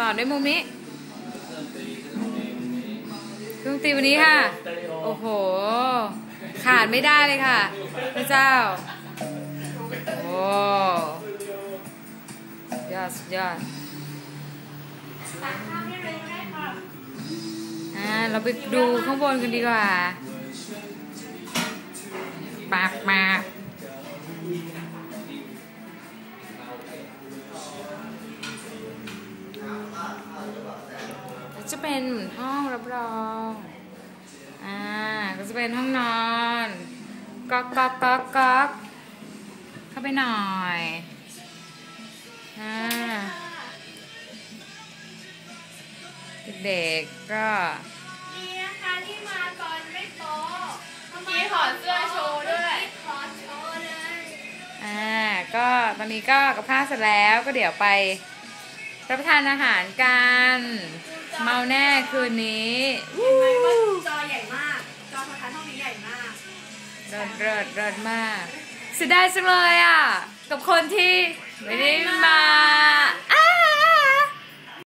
ต่อด้วยมุมนี้ เครื่องตีวันนี้ค่ะ โอ้โห ขาดไม่ได้เลยค่ะ พระเจ้า โอ้ยอดสุดยอดอ่า เราไปดูข้างบนกันดีกว่า ปากมาก จะเป็นเหมือนห้องรับรอง อ่า ก็จะเป็นห้องนอนก๊อกก๊อกก๊อกก๊อกเข้าไปหน่อย อ่า เด็กๆก็นี่นะคะที่มาตอนไม่โป๊ะมีถอดเสื้อโชว์ด้วยถอดโชว์เลย อ่า ก็ตอนนี้ก็กับข้าวเสร็จแล้วก็เดี๋ยวไปรับประทานอาหารกันเมา แน่คืนนี้เห็นไหมว่าจอใหญ่มาก จอโทรทัศน์ห้องนี้ใหญ่มากเริดเริดเริดมากเสียดายจังเลยอะ กับคนที่ไม่ได้มา